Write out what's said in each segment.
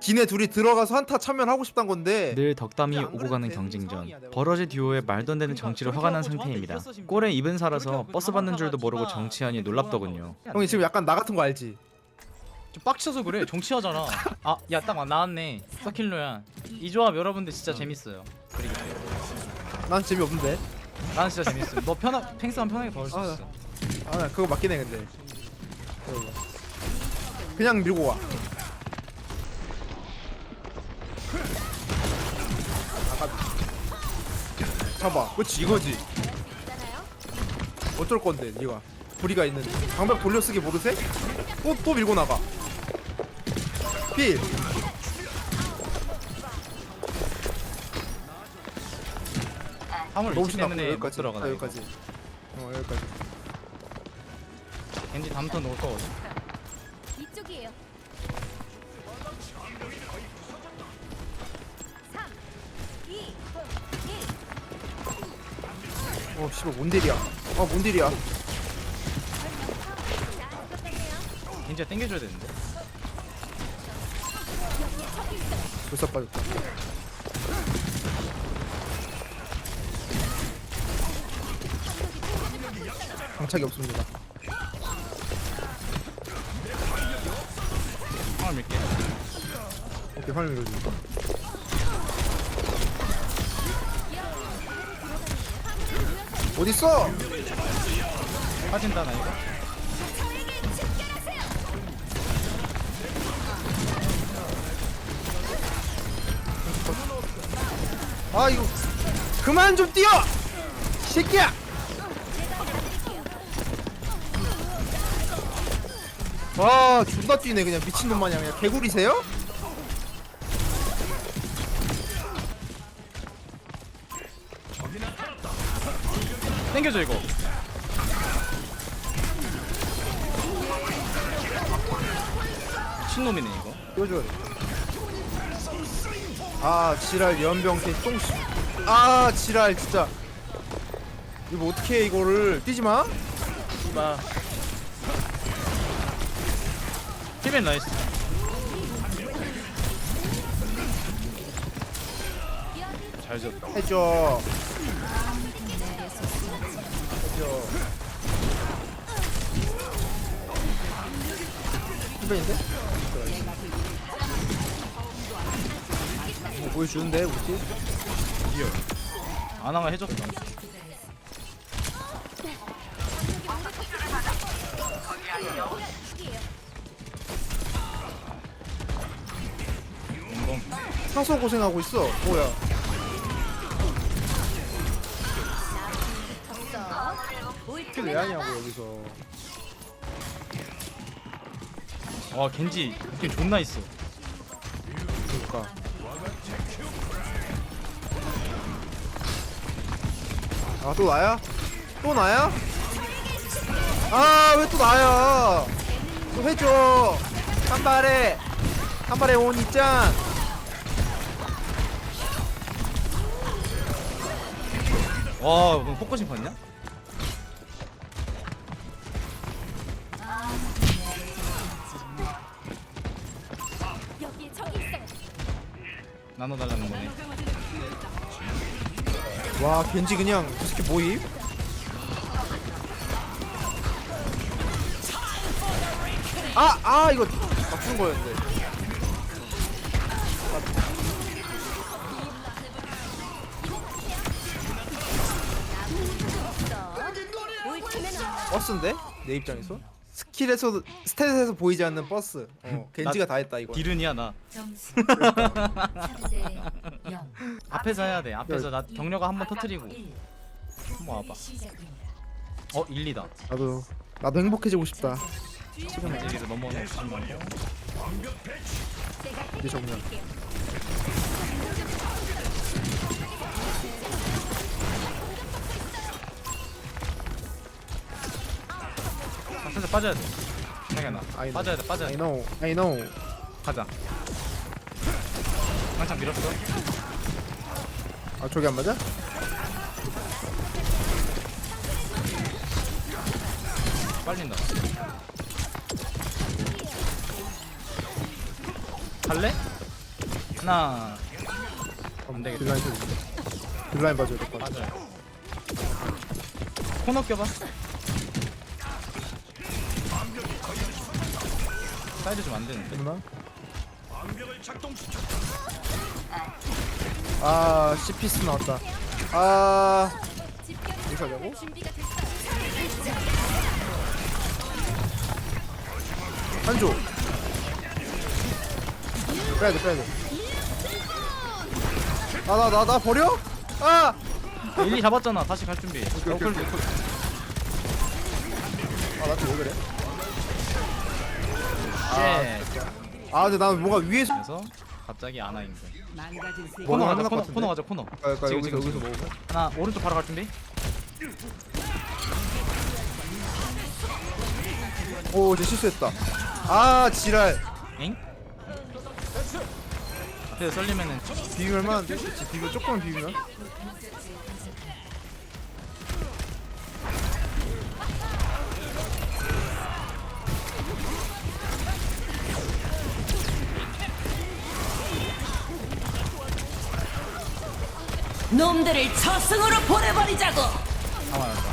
기네 둘이 들어가서 한타 참여하고 싶단 건데 늘 덕담이 안 오고 그래도 가는 되는 경쟁전. 상황이야, 버러지 듀오의 말도 안 되는 그러니까 정치로 저렇게 화가 난 상태입니다. 꼴에 입은 살아서 저렇게 버스 받는 줄도 모르고 정치하니 놀랍더군요. 형이 지금 약간 나 같은 거 알지? 좀 빡쳐서 그래. 정치하잖아. 아야딱 나왔네. 서킬로야. 이 조합 여러분들 진짜 재밌어요. 그리고 난 재미없는데. 나는 진짜 재밌어 너 편하 팽스만 편하게 벌수 아, 있어. 아나 그거 맞긴 해 근데. 그냥 밀고 와 잡아. 그렇지 이거지. 어쩔 건데 니가. 부리가 있는. 방벽 돌려쓰기 모르세? 또, 또 밀고 나가. 필. 화물 위치 때문에 못 여기까지. 들어가 아, 나 여기까지. 어 여기까지. 겐지 다음 턴올 거거 어 씨발 뭔 딜이야? 아뭔 딜이야? 겐지가 땡겨줘야 되는데. 벌써 빠졌다. 장착이 없습니다. 화물 밀게. 오케이 화면 밀어줘 어딨어? 빠진다 나 이거 아 이거 그만 좀 뛰어! 이 새끼야! 와 존나 뛰네 그냥 미친놈 마냥 그냥 개구리세요? 땡겨줘 이거. 미친놈이네 이거. 띄워줘야 돼. 아 지랄 연병태 똥씨. 아 지랄 진짜. 이거 어떻게 해 이거를? 뛰지마. 마. 힐맨 나이스. 잘 지었다. 해줘 후배인데? 뭐 보여주는데 팀? 아나가 해줬다 인공 사서 고생하고 있어 뭐야 킬왜 하냐고 여기서 와 겐지 느낌 존나 있어 그러니까 아 또 나야? 또 나야? 아 왜 또 나야? 또 해줘 한 발에 한 발에 온 있잖 와 그럼 포커싱 봤냐? 나눠달라는 거네 와 겐지 그냥 저 새끼 모임? 아! 아 이거 바쁜 거였는데 버스인데? 내 입장에서? 스킬에서 스탯에서 보이지 않는 버스. 어 겐지가 다 했다 이거 디른이야 나. 점수. 3대 0 앞에서 해야 돼 앞에서. 나 경력가 한번 터트리고. 1 한번 와봐. 어 1, 2다. 나도 나도 행복해지고 싶다. 지금 여기서 넘어오는 이제 정면 아, 살짝 빠져야 돼. I know. 빠져야 돼 빠져야 I 돼 know. I know. 가자. 한참 밀었어? 아 저기 안 맞아? 빨린다 갈래? 하나. 안 되겠다. 딜라인 좀 딜라인 봐줘야 될것 같아. 맞아요. 코너 껴봐 사이드 좀 안 되는데 누나 아 CP스 나왔다 아 이거 됐어요. 한조 빼야돼 빼야돼 아나 나 나 버려? 아! 일리 잡았잖아 다시 갈 준비 오케이, 오케이, 오케이. 아 나한테 왜 그래? 예아 근데 난 뭔가 위에서 그래서 갑자기 아나인 거뭐 코너 가자 것 코너? 코너 가자 코너 아, 약간 지금, 여기서 지금, 여기서. 먹으면 하나 오른쪽 바로 갈 준비 오 이제 실수했다 아 지랄 엥? 앞에서 썰리면은 비비면 만한데? 그치 비비면 조금만 비비면 놈들을 저승으로 보내버리자고. 상황이었다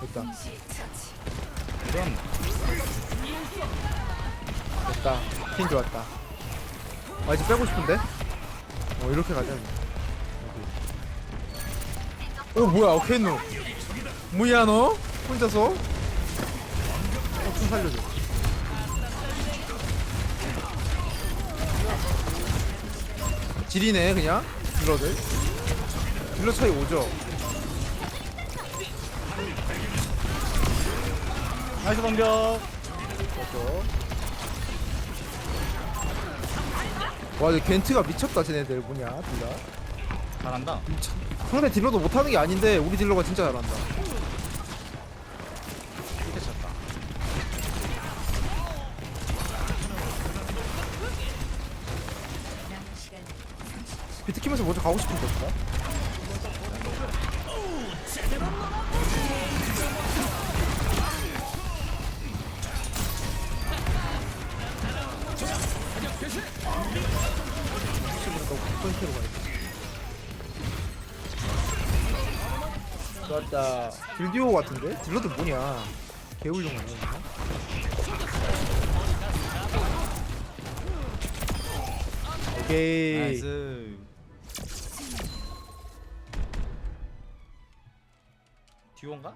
됐다 이런 됐다 핀 좋았다 아 이제 빼고 싶은데? 어 이렇게 가자 오 뭐야 오케이 노 뭐야 너? 혼자서? 어좀 살려줘 지리네 그냥. 딜러들. 딜러 차이 오죠? 나이스 맞죠? 와 겐트가 미쳤다 쟤네들. 뭐냐 딜러. 잘한다. 상대 딜러도 못하는 게 아닌데 우리 딜러가 진짜 잘한다 비트 키면서 먼저 가고 싶은 거다 좋았다. 딜디오 같은데? 딜러들 뭐냐? 개울용 아니야 오케이. 나이스 듀오인가?